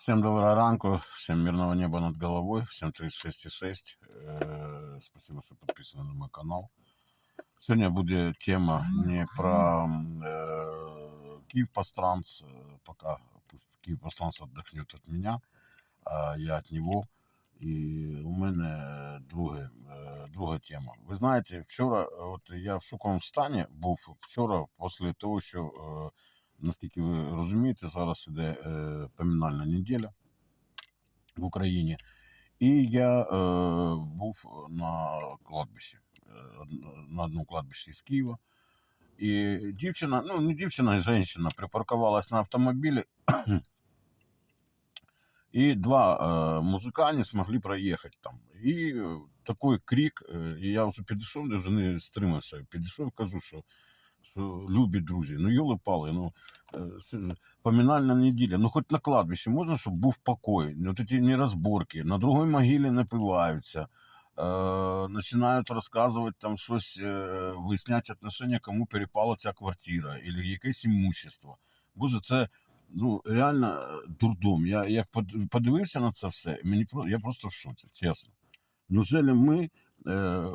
Всем доброго ранку, всем мирного неба над головой, всем 36,6. Э, Спасибо, что подписаны на мой канал. Сегодня будет тема не про э, Киев Постранц, э, пока пусть Киев Постранц отдохнет от меня, а я от него. І у мене друге, е, друга тема. Ви знаєте, вчора, от я в шоковому стані був вчора, після того, що, е, наскільки ви розумієте, зараз іде е, поминальна неділя в Україні. І я е, був на кладбищі, е, на одному кладбищі з Києва. І дівчина, ну не дівчина, а жінка припаркувалась на автомобілі. И два э, мужика не смогли проехать там. І е, такий крик, е, і я вже підійшов, вже не стримався. Підійшов, кажу, що, що любі друзі, ну йоли пали, ну е, це поминальна неділя. Ну хоч на кладбищі можна, щоб був покой. Ну, от ці нерозборки, на другій могилі напиваються. Е, починають розказувати там щось, е, виясняти отношення, кому перепала ця квартира, або якесь імущество. Боже, це ну, реально е, дурдом. Я як подивився на це все, мені я просто в шоці, чесно. Неужели ми, е,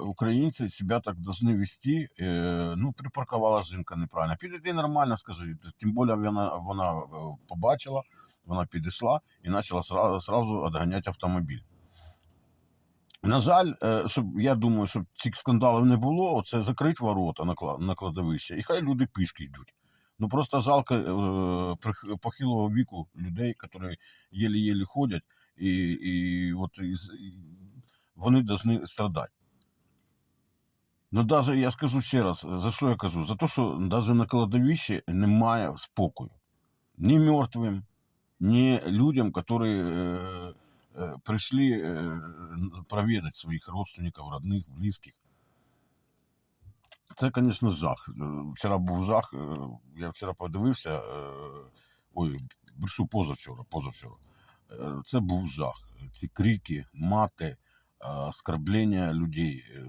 українці, себе так должны вести? Е, ну, припаркувала жінка неправильно. Підійди нормально, скажи. Тим більше вона, вона е, побачила, вона підійшла і почала сразу відганяти автомобіль. На жаль, е, щоб я думаю, щоб цих скандалів не було, це закрити ворота на, кладовище, і хай люди пішки йдуть. Ну просто жалко е, похилого віку людей, які єлі-єлі ходять, і, і, от, і, і вони повинні страдати. Ну, даже я скажу ще раз, за що я кажу? За те, що навіть на кладовищі немає спокою. Ні мертвим, ні людям, які е, е, прийшли е, провідати своїх родственників, родних, близьких. Це, звісно, жах. Е, Вчора був жах. е, Я вчора подивився. е, Ой, брешу позавчора, позавчора. Це був жах. Ці крики, мати, е, оскорблення людей. Е,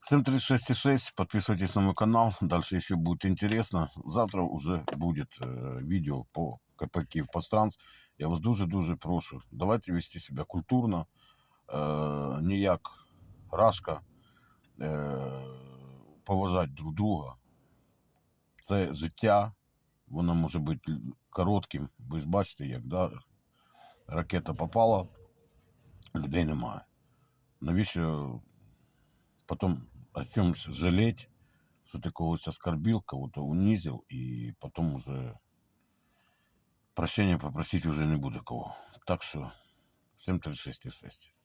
Всем 36,6. Подписывайтесь на мой канал. Дальше еще будет интересно. Завтра уже будет э, видео по КП Київ Постранц. Я вас дуже-дуже прошу. Давайте вести себя культурно. Э, не як рашка. Э, поважати друг друга. Це життя. Воно може бути л- коротким. Ви ж бачите, як да? ракета попала, людей немає. Навіщо потом о чем жалеть, что ты кого-то оскорбил, кого-то унизил, и потом уже прощения попросить уже не буду кого. Так что всем 36,6.